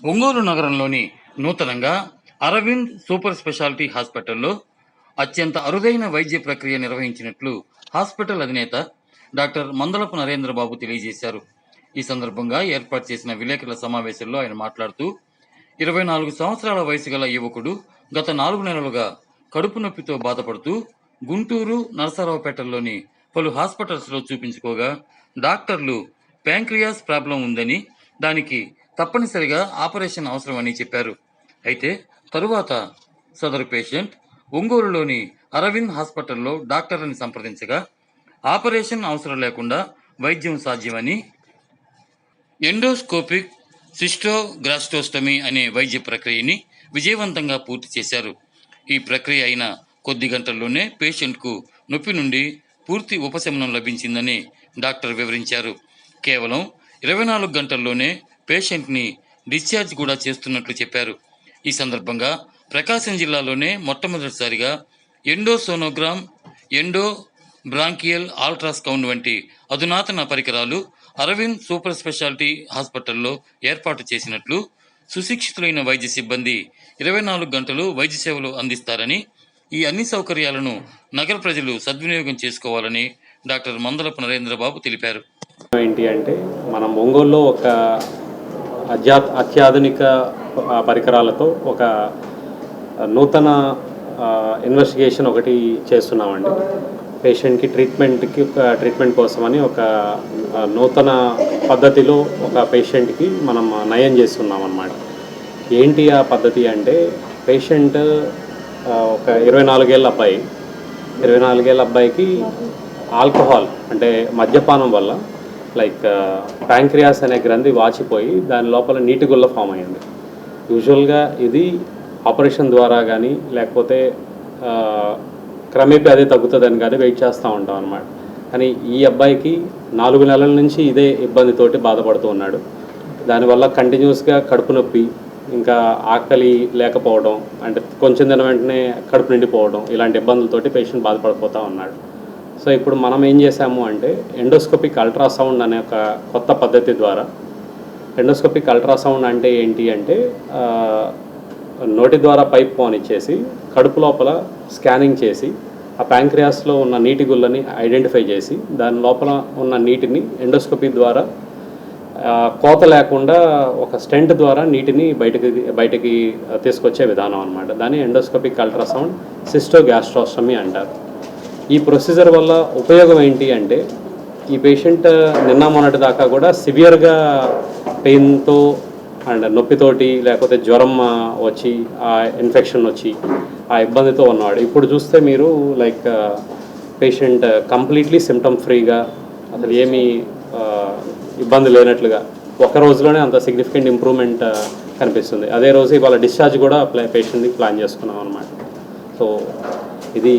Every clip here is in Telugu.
ఒంగోలు నగరంలోని నూతనంగా అరవింద్ సూపర్ స్పెషాలిటీ హాస్పిటల్లో అత్యంత అరుదైన వైద్య ప్రక్రియ నిర్వహించినట్లు హాస్పిటల్ అధినేత డాక్టర్ మందలపు నరేంద్ర బాబు తెలియజేశారు. ఈ సందర్భంగా ఏర్పాటు చేసిన విలేకరుల సమావేశంలో ఆయన మాట్లాడుతూ ఇరవై నాలుగు సంవత్సరాల వయసు గల యువకుడు గత నాలుగు నెలలుగా కడుపు నొప్పితో బాధపడుతూ గుంటూరు నరసరావుపేటలోని పలు హాస్పిటల్స్లో చూపించుకోగా డాక్టర్లు ప్యాంక్రియాస్ ప్రాబ్లం ఉందని దానికి తప్పనిసరిగా ఆపరేషన్ అవసరమని చెప్పారు. అయితే తరువాత సదరు పేషెంట్ ఒంగోలులోని అరవింద్ హాస్పిటల్లో డాక్టర్ని సంప్రదించగా ఆపరేషన్ అవసరం లేకుండా వైద్యం సాధ్యమని ఎండోస్కోపిక్ సిస్టోగ్రాస్టోస్టమీ అనే వైద్య ప్రక్రియని విజయవంతంగా పూర్తి చేశారు. ఈ ప్రక్రియ అయిన కొద్ది గంటల్లోనే పేషెంట్కు నొప్పి నుండి పూర్తి ఉపశమనం లభించిందని డాక్టర్ వివరించారు. కేవలం ఇరవై నాలుగు గంటల్లోనే పేషెంట్ని డిశ్చార్జ్ కూడా చేస్తున్నట్లు చెప్పారు. ఈ సందర్భంగా ప్రకాశం జిల్లాలోనే మొట్టమొదటిసారిగా ఎండోసోనోగ్రామ్ ఎండో బ్రాంకియల్ ఆల్ట్రాస్కౌండ్ వంటి అధునాతన పరికరాలు అరవింద్ సూపర్ స్పెషాలిటీ హాస్పిటల్లో ఏర్పాటు చేసినట్లు సుశిక్షితులైన వైద్య సిబ్బంది ఇరవై నాలుగు గంటలు వైద్య సేవలు అందిస్తారని ఈ అన్ని సౌకర్యాలను నగర ప్రజలు సద్వినియోగం చేసుకోవాలని డాక్టర్ మందలపు నరేంద్రబాబు తెలిపారు. ఏంటి అంటే మనం ఒంగోలులో ఒక అధ్యా అత్యాధునిక పరికరాలతో ఒక నూతన ఇన్వెస్టిగేషన్ ఒకటి చేస్తున్నామండి. పేషెంట్కి ట్రీట్మెంట్కి ఒక ట్రీట్మెంట్ కోసమని ఒక నూతన పద్ధతిలో ఒక పేషెంట్కి మనం నయం చేస్తున్నాం అన్నమాట ఏంటి ఆ పద్ధతి అంటే పేషెంట్ ఒక ఇరవై నాలుగేళ్ళ అబ్బాయి ఇరవై నాలుగేళ్ళ అబ్బాయికి ఆల్కహాల్ అంటే మద్యపానం వల్ల లైక్ ప్యాంక్రియాస్ అనే గ్రంథి వాచిపోయి దాని లోపల నీటి గుల్ల ఫామ్ అయింది యూజువల్గా ఇది ఆపరేషన్ ద్వారా కానీ లేకపోతే క్రమేపీ అదే తగ్గుతుందని కానీ వెయిట్ చేస్తూ ఉంటాం అనమాట కానీ ఈ అబ్బాయికి నాలుగు నెలల నుంచి ఇదే ఇబ్బందితోటి బాధపడుతూ ఉన్నాడు. దానివల్ల కంటిన్యూస్గా కడుపు నొప్పి ఇంకా ఆకలి లేకపోవడం అంటే కొంచెం దిన వెంటనే కడుపు నిండిపోవడం ఇలాంటి ఇబ్బందులతోటి పేషెంట్ బాధపడిపోతూ ఉన్నాడు. సో ఇప్పుడు మనం ఏం చేసాము అంటే ఎండోస్కోపిక్ అల్ట్రాసౌండ్ అనే ఒక కొత్త పద్ధతి ద్వారా ఎండోస్కోపిక్ అల్ట్రాసౌండ్ అంటే ఏంటి అంటే నోటి ద్వారా పైప్ ఫోన్ ఇచ్చేసి కడుపు లోపల స్కానింగ్ చేసి ఆ ప్యాంక్రియాస్లో ఉన్న నీటి గుళ్ళని ఐడెంటిఫై చేసి దాని లోపల ఉన్న నీటిని ఎండోస్కోపీ ద్వారా కోత లేకుండా ఒక స్టెంట్ ద్వారా నీటిని బయటకి బయటకి తీసుకొచ్చే విధానం అనమాట దాన్ని ఎండోస్కోపిక్ అల్ట్రాసౌండ్ సిస్టోగ్యాస్ట్రోస్టమీ అంటారు. ఈ ప్రొసీజర్ వల్ల ఉపయోగం ఏంటి అంటే ఈ పేషెంట్ నిన్న మొన్నటి దాకా కూడా సివియర్గా పెయిన్తో అండ్ నొప్పితోటి లేకపోతే జ్వరం వచ్చి ఆ ఇన్ఫెక్షన్ వచ్చి ఆ ఇబ్బందితో ఉన్నవాడు ఇప్పుడు చూస్తే మీరు లైక్ పేషెంట్ కంప్లీట్లీ సిమ్టమ్ ఫ్రీగా అసలు ఏమీ ఇబ్బంది లేనట్లుగా ఒక రోజులోనే అంత సిగ్నిఫికెంట్ ఇంప్రూవ్మెంట్ కనిపిస్తుంది. అదే రోజు ఇవాళ డిశ్చార్జ్ కూడా ప్లా పేషెంట్కి ప్లాన్ చేసుకున్నాం అనమాట సో ఇది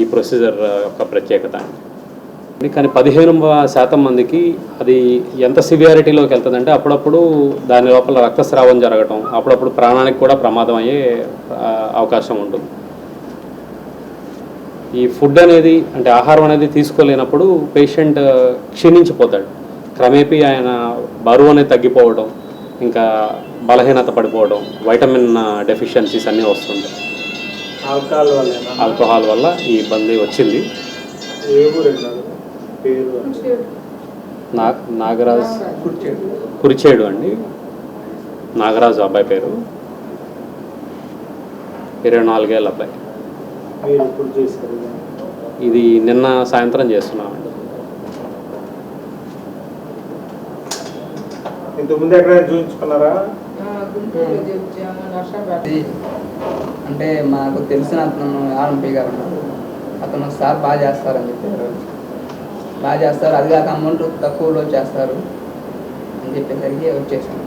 ఈ ప్రొసీజర్ యొక్క ప్రత్యేకత. కానీ పదిహేను శాతం మందికి అది ఎంత సివియారిటీలోకి వెళ్తుందంటే అప్పుడప్పుడు దాని లోపల రక్తస్రావం జరగటం అప్పుడప్పుడు ప్రాణానికి కూడా ప్రమాదం అయ్యే అవకాశం ఉంటుంది. ఈ ఫుడ్ అనేది అంటే ఆహారం అనేది తీసుకోలేనప్పుడు పేషెంట్ క్షీణించిపోతాడు. క్రమేపీ ఆయన బరువు అనేది తగ్గిపోవడం ఇంకా బలహీనత పడిపోవడం వైటమిన్ డెఫిషియన్సీస్ అన్నీ వస్తుంటాయి. ఆల్కహాల్ వల్లేనా ఆల్కహాల్ వల్ల ఈ ఇబ్బంది వచ్చింది. నా నాగరాజ్ కుర్చేడు. కురిచేడు అండి. నాగరాజు అబ్బాయి పేరు. ఇరవై నాలుగేళ్ళ అబ్బాయి. ఇది నిన్న సాయంత్రం చేస్తున్నామండి ఇంతకుముందు ఎక్కడైనా చూపించుకున్నారా? అంటే మాకు తెలిసిన అతను ఆర్ఎంపీ గారు ఉన్నారు. అతను సార్ బాగా చేస్తారని చెప్పారు. బాగా చేస్తారు. అది కాక అమౌంట్ తక్కువలో చేస్తారు అని చెప్పేసరికి వచ్చేసాము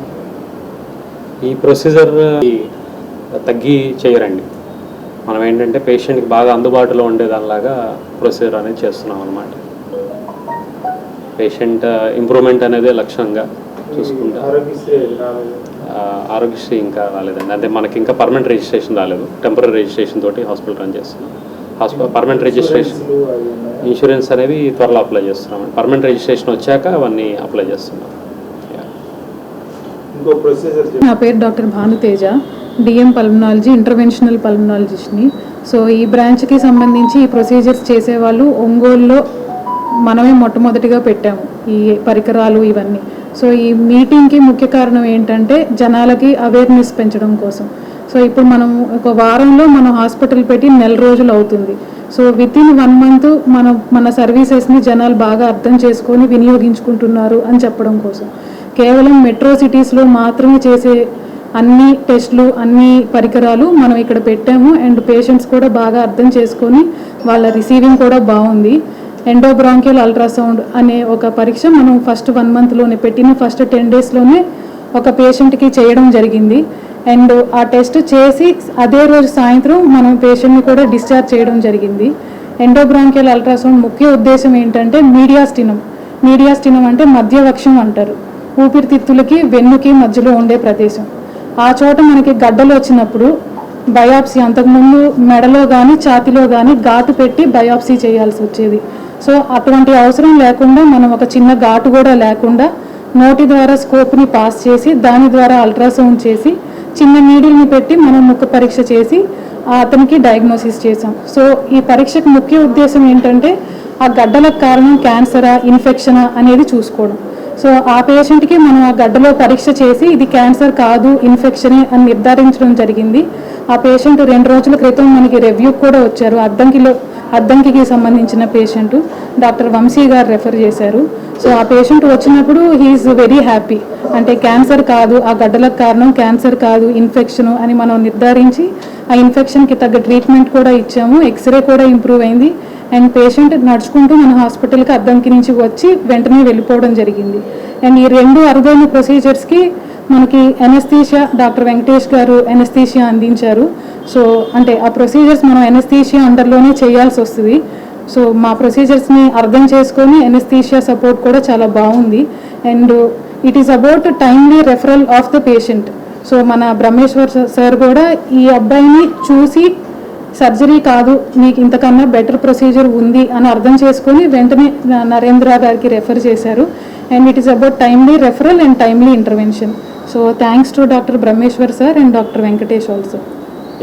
ఈ ప్రొసీజర్ తగ్గి చేయరండి. మనం ఏంటంటే పేషెంట్కి బాగా అందుబాటులో ఉండేదానిలాగా ప్రొసీజర్ అనేది చేస్తున్నాం అనమాట పేషెంట్ ఇంప్రూవ్మెంట్ అనేది లక్ష్యంగా చూసుకుంటా. ఆరోగ్యశ్రీ రాలేదు ఆ, ఆరోగ్యశ్రీ ఇంకా రాలేదండి. అంటే మనకి ఇంకా పర్మనెంట్ రిజిస్ట్రేషన్ రాలేదు. టెంపరీ రిజిస్ట్రేషన్ తోటి హాస్పిటల్ రన్ చేస్తున్నాం. Hospital permanent registration? ఇన్సూరెన్స్ అనేవి త్వరలో అప్లై చేస్తున్నాం. పర్మనెంట్ రిజిస్ట్రేషన్ వచ్చాక అవన్నీ అప్లై చేస్తున్నాం. Yeah. ఇంకో ప్రొసీజర్ నా పేరు doctor Bhanuteja. DM pulmonology interventional పల్మనాలజిస్ట్ని. So ఈ బ్రాంచ్కి సంబంధించి ఈ ప్రొసీజర్స్ చేసేవాళ్ళు ఒంగోలులో మనమే మొట్టమొదటిగా పెట్టాము. ఈ పరికరాలు ఇవన్నీ. సో ఈ మీటింగ్కి ముఖ్య కారణం ఏంటంటే జనాలకి అవేర్నెస్ పెంచడం కోసం. సో ఇప్పుడు మనం ఒక వారంలో మనం హాస్పిటల్ పెట్టి నెల రోజులు అవుతుంది. So within one month మనం మన సర్వీసెస్ని జనాలు బాగా అర్థం చేసుకొని వినియోగించుకుంటున్నారు అని చెప్పడం కోసం. కేవలం మెట్రో సిటీస్లో మాత్రమే చేసే అన్ని టెస్ట్లు అన్ని పరికరాలు మనం ఇక్కడ పెట్టాము. అండ్ పేషెంట్స్ కూడా బాగా అర్థం చేసుకొని వాళ్ళ రిసీవింగ్ కూడా బాగుంది. ఎండోబ్రాంకియల్ అల్ట్రాసౌండ్ అనే ఒక పరీక్ష మనం ఫస్ట్ వన్ మంత్లోనే పెట్టిన ఫస్ట్ టెన్ డేస్లోనే ఒక పేషెంట్కి చేయడం జరిగింది. అండ్ ఆ టెస్ట్ చేసి అదే రోజు సాయంత్రం మనం పేషెంట్ని కూడా డిశ్చార్జ్ చేయడం జరిగింది. ఎండోబ్రాంకియల్ అల్ట్రాసౌండ్ ముఖ్య ఉద్దేశం ఏంటంటే మీడియాస్టినం మీడియాస్టినం అంటే మధ్యవక్షం అంటారు. ఊపిరితిత్తులకి వెన్నుకి మధ్యలో ఉండే ప్రదేశం. ఆ చోట మనకి గడ్డలు వచ్చినప్పుడు బయాప్సీ అంతకుముందు మెడలో కానీ ఛాతిలో కానీ ఘాటు పెట్టి బయాప్సీ చేయాల్సి వచ్చేది. సో అటువంటి అవసరం లేకుండా మనం ఒక చిన్న ఘాటు కూడా లేకుండా నోటి ద్వారా స్కోప్ని పాస్ చేసి దాని ద్వారా అల్ట్రాసౌండ్ చేసి చిన్న నీడిల్ని పెట్టి మనం ముక్క పరీక్ష చేసి ఆ అతనికి డయాగ్నోసిస్ చేసాం సో ఈ పరీక్షకు ముఖ్య ఉద్దేశం ఏంటంటే ఆ గడ్డలకు కారణం క్యాన్సరా ఇన్ఫెక్షనా అనేది చూసుకోవడం. సో ఆ పేషెంట్కి మనం ఆ గడ్డలో పరీక్ష చేసి ఇది క్యాన్సర్ కాదు ఇన్ఫెక్షనే అని నిర్ధారించడం జరిగింది. ఆ పేషెంట్ రెండు రోజుల క్రితం మనకి రివ్యూ కూడా వచ్చారు. అద్దంకిలో అద్దంకికి సంబంధించిన పేషెంట్ డాక్టర్ వంశీ గారు రెఫర్ చేశారు. సో ఆ పేషెంట్ వచ్చినప్పుడు హీఈస్ వెరీ హ్యాపీ అంటే క్యాన్సర్ కాదు ఆ గడ్డలకు కారణం క్యాన్సర్ కాదు ఇన్ఫెక్షన్ అని మనం నిర్ధారించి ఆ ఇన్ఫెక్షన్కి తగ్గ ట్రీట్మెంట్ కూడా ఇచ్చాము. ఎక్స్రే కూడా ఇంప్రూవ్ అయింది. అండ్ పేషెంట్ నడుచుకుంటూ మన హాస్పిటల్కి అద్దంకి నుంచి వచ్చి వెంటనే వెళ్ళిపోవడం జరిగింది. అండ్ ఈ రెండు అరుదైన ప్రొసీజర్స్కి మనకి ఎనస్థీషియా డాక్టర్ వెంకటేష్ గారు ఎనస్థీషియా అందించారు. సో అంటే ఆ ప్రొసీజర్స్ మనం ఎనస్థీషియా అండర్లోనే చేయాల్సి వస్తుంది. సో మా ప్రొసీజర్స్ని అర్థం చేసుకొని ఎనస్థీషియా సపోర్ట్ కూడా చాలా బాగుంది. And it is about timely referral of the patient so మన బ్రహ్మేశ్వర్ సార్ కూడా ఈ అబ్బాయిని చూసి సర్జరీ కాదు మీకు ఇంతకన్నా బెటర్ ప్రొసీజర్ ఉంది అని అర్థం చేసుకొని వెంటనే నరేంద్ర గారికి రెఫర్ చేశారు. And it is about timely referral and timely intervention so thanks to doctor Brahmeshwar sir and doctor Venkatesh also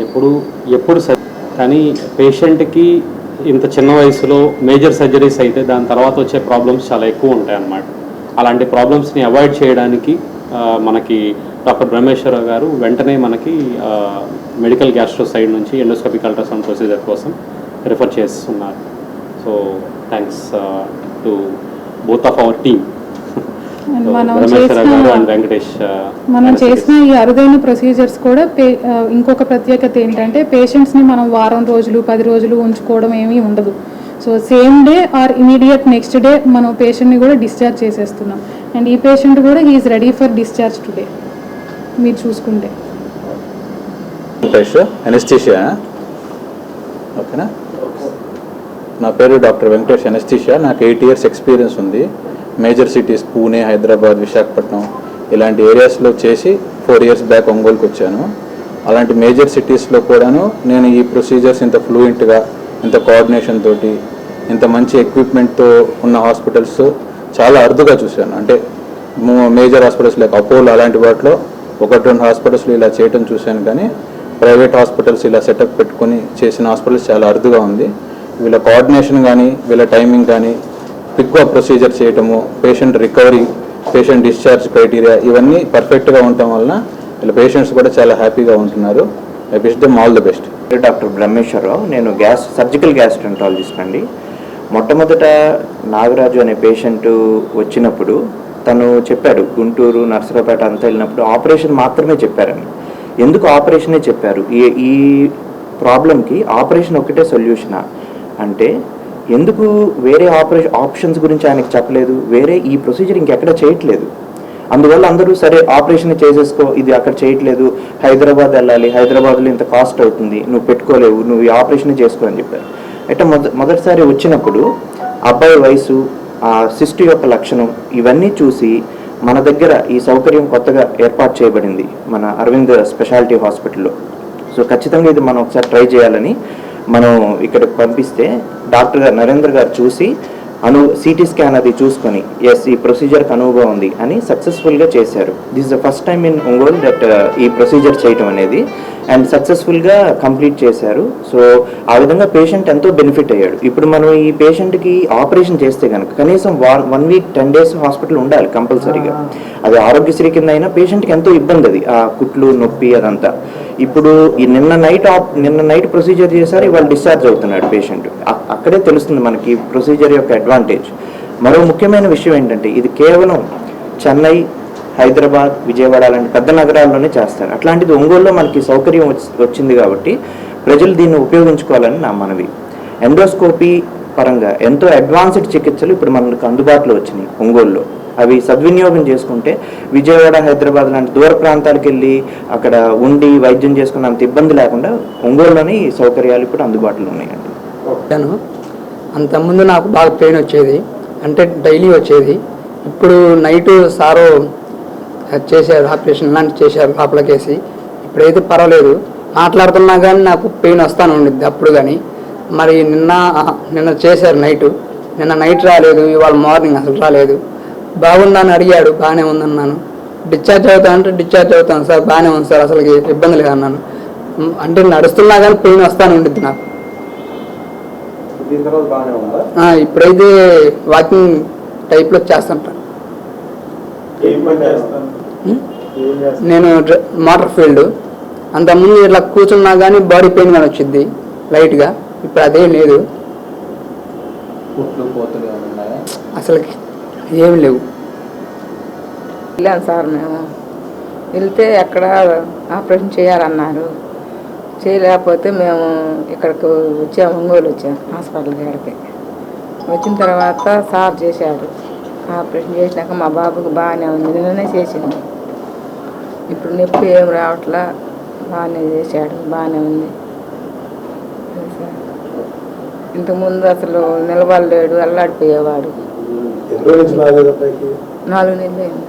ఎప్పుడు ఎప్పుడు సార్ కానీ పేషెంట్కి ఇంత చిన్న వయసులో మేజర్ సర్జరీస్ అయితే దాని తర్వాత వచ్చే ప్రాబ్లమ్స్ చాలా ఎక్కువ ఉంటాయి అన్నమాట అలాంటి ప్రాబ్లమ్స్ని అవాయిడ్ చేయడానికి మనకి డాక్టర్ బ్రహ్మేశ్వర గారు వెంటనే మనకి మెడికల్ గ్యాస్ట్రో సైడ్ నుంచి ఎండోస్కోపిక్ అల్ట్రాసౌండ్ ప్రొసీజర్ కోసం రిఫర్ చేస్తున్నారు. So thanks to both of our team. మనం చేసిన ఈ అరుదైన ప్రొసీజర్స్ కూడా ఇంకొక ప్రత్యేకత ఏంటంటే పేషెంట్స్ని మనం వారం రోజులు పది రోజులు ఉంచుకోవడం ఏమీ ఉండదు. So same day or immediate next day మనం పేషెంట్ని కూడా డిశ్చార్జ్ చేసేస్తున్నాం. అండ్ ఈ పేషెంట్ కూడా he's ready for discharge today. మీరు చూసుకుంటే. వెంకటేష్ ఓకేనా నా పేరు డాక్టర్ వెంకటేష్ ఎనస్టీషియా నాకు ఎయిట్ ఇయర్స్ ఎక్స్పీరియన్స్ ఉంది. మేజర్ సిటీస్ పూణే హైదరాబాద్ విశాఖపట్నం ఇలాంటి ఏరియాస్లో చేసి ఫోర్ ఇయర్స్ బ్యాక్ ఒంగోలుకి వచ్చాను. అలాంటి మేజర్ సిటీస్లో కూడాను నేను ఈ ప్రొసీజర్స్ ఇంత ఫ్లూయెంట్గా ఇంత కోఆర్డినేషన్ తోటి ఇంత మంచి ఎక్విప్మెంట్తో ఉన్న హాస్పిటల్స్ చాలా అరుదుగా చూశాను. అంటే మేజర్ హాస్పిటల్స్ లైక్ అపోలో అలాంటి వాటిలో ఒకటి రెండు హాస్పిటల్స్లో ఇలా చేయటం చూశాను కానీ ప్రైవేట్ హాస్పిటల్స్ ఇలా సెటప్ పెట్టుకొని చేసిన హాస్పిటల్స్ చాలా అరుదుగా ఉంది. వీళ్ళ కోఆర్డినేషన్ కానీ వీళ్ళ టైమింగ్ కానీ క్విక్గా ప్రొసీజర్ చేయటము patient recovery patient discharge criteria ఇవన్నీ పర్ఫెక్ట్గా ఉండటం వలన వీళ్ళ పేషెంట్స్ కూడా చాలా హ్యాపీగా ఉంటున్నారు. I wish them all the best. Doctor Brahmeshwara Rao నేను గ్యాస్ సర్జికల్ గ్యాస్ట్రంటాలజిస్ట్ అండి. మొట్టమొదట నాగరాజు అనే పేషెంట్ వచ్చినప్పుడు తను చెప్పాడు గుంటూరు నర్సరావుపేట అంతా వెళ్ళినప్పుడు ఆపరేషన్ మాత్రమే చెప్పారని. ఎందుకు ఆపరేషనే చెప్పారు? ఈ ఈ ప్రాబ్లంకి ఆపరేషన్ ఒకటే సొల్యూషనా? అంటే ఎందుకు వేరే ఆపరేషన్ ఆప్షన్స్ గురించి ఆయనకు చెప్పలేదు? వేరే ఈ ప్రొసీజర్ ఇంకెక్కడ చేయట్లేదు? అందువల్ల అందరూ సరే ఆపరేషన్ చేసేసుకో ఇది అక్కడ చేయట్లేదు హైదరాబాద్ వెళ్ళాలి హైదరాబాద్లో ఇంత కాస్ట్ అవుతుంది నువ్వు పెట్టుకోలేవు నువ్వు ఈ ఆపరేషన్ చేసుకో అని చెప్పారు. అయితే మొద మొదటిసారి వచ్చినప్పుడు అబ్బాయి వయసు ఆ సిస్టు యొక్క లక్షణం ఇవన్నీ చూసి మన దగ్గర ఈ సౌకర్యం కొత్తగా ఏర్పాటు చేయబడింది మన అరవింద్ స్పెషాలిటీ హాస్పిటల్లో. సో ఖచ్చితంగా ఇది మనం ఒకసారి ట్రై చేయాలని మనం ఇక్కడ పంపిస్తే డాక్టర్ గారు నరేంద్ర గారు చూసి అను సిటీ స్కాన్ అది చూసుకొని ఎస్ ఈ ప్రొసీజర్కి అనుభవం ఉంది అని సక్సెస్ఫుల్గా చేశారు. This the first time in Ongole that ఈ ప్రొసీజర్ చేయటం అనేది. అండ్ సక్సెస్ఫుల్గా కంప్లీట్ చేశారు. సో ఆ విధంగా పేషెంట్ ఎంతో బెనిఫిట్ అయ్యాడు. ఇప్పుడు మనం ఈ పేషెంట్కి ఆపరేషన్ చేస్తే కనుక కనీసం one one week ten days hospital ఉండాలి కంపల్సరీగా. అది ఆరోగ్యశ్రీ కింద అయినా పేషెంట్కి ఎంతో ఇబ్బంది అది. ఆ కుట్లు నొప్పి అదంతా. ఇప్పుడు ఈ నిన్న నైట్ ఆప్ నిన్న నైట్ ప్రొసీజర్ చేశారు ఇవాళ డిశ్చార్జ్ అవుతున్నాడు పేషెంట్ అక్కడే తెలుస్తుంది మనకి ప్రొసీజర్ యొక్క అడ్వాంటేజ్ మరో ముఖ్యమైన విషయం ఏంటంటే ఇది కేవలం చెన్నై హైదరాబాద్ విజయవాడ లాంటి పెద్ద నగరాల్లోనే చేస్తారు. అట్లాంటిది ఒంగోలులో మనకి సౌకర్యం వచ్చి- వచ్చింది కాబట్టి ప్రజలు దీన్ని ఉపయోగించుకోవాలని నా మనవి. ఎండోస్కోపీ పరంగా ఎంతో అడ్వాన్స్డ్ చికిత్సలు ఇప్పుడు మనకు అందుబాటులో వచ్చినాయి ఒంగోలులో. అవి సద్వినియోగం చేసుకుంటే విజయవాడ హైదరాబాద్ లాంటి దూర ప్రాంతాలకు వెళ్ళి అక్కడ ఉండి వైద్యం చేసుకున్న అంత ఇబ్బంది లేకుండా ఒంగోలులోని సౌకర్యాలు ఇప్పుడు అందుబాటులో ఉన్నాయండి నేను అంతకుముందు నాకు బాగా పెయిన్ వచ్చేది అంటే డైలీ వచ్చేది. ఇప్పుడు నైట్ సారు చేశారు ఆపరేషన్ లాంటి చేశారు లోపలికేసి. ఇప్పుడైతే పర్వాలేదు. మాట్లాడుతున్నా కానీ నాకు పెయిన్ వస్తాను ఉండిద్ది అప్పుడు కానీ మరి నిన్న నిన్న చేశారు నైట్. నిన్న నైట్ రాలేదు ఇవాళ మార్నింగ్ అసలు రాలేదు. బాగుందని అడిగాడు బాగానే ఉందన్నాను డిశ్చార్జ్ అవుతా అంటే డిశ్చార్జ్ అవుతాను సార్ బాగానే ఉంది సార్ అసలు ఇబ్బంది లేదన్నాను అంటే నడుస్తున్నా కానీ పెయిన్ వస్తాను ఉండిద్ది నాకు. ఇప్పుడైతే వాకింగ్ టైప్లో చేస్తాను నేను మోటార్ ఫీల్డ్. అంతకుముందు ఇట్లా కూర్చున్నా కానీ బాడీ పెయిన్ కానీ వచ్చింది లైట్గా. ఇప్పుడు అదే లేదు. పుట్లు ఏమి లేవు. వెళ్ళాం సార్ మేము. వెళ్తే అక్కడ ఆపరేషన్ చేయాలన్నారు. చేయలేకపోతే మేము ఇక్కడికి వచ్చాము ఒంగోలు వచ్చాము హాస్పిటల్ కాడికి వచ్చిన తర్వాత సార్ చేశాడు ఆపరేషన్ చేసినాక మా బాబుకి బాగానే ఉంది నిన్ననే చేసింది ఇప్పుడు నొప్పి ఏం రావట్లా బాగానే చేశాడు బాగానే ఉంది. సార్. ఇంతకుముందు అసలు నిలబడలేడు అల్లాడిపోయేవాడు. నాలుగు నెలలు అయింది.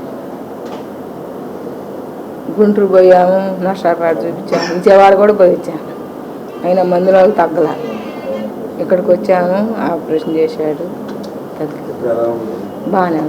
గుంటూరు పోయాము నర్సాపేట చూపించాము. విజయవాడ కూడా పోయి వచ్చాము అయినా మందులో తగ్గల. ఇక్కడికి వచ్చాము ఆపరేషన్ చేశాడు. తగ్గి బాగానే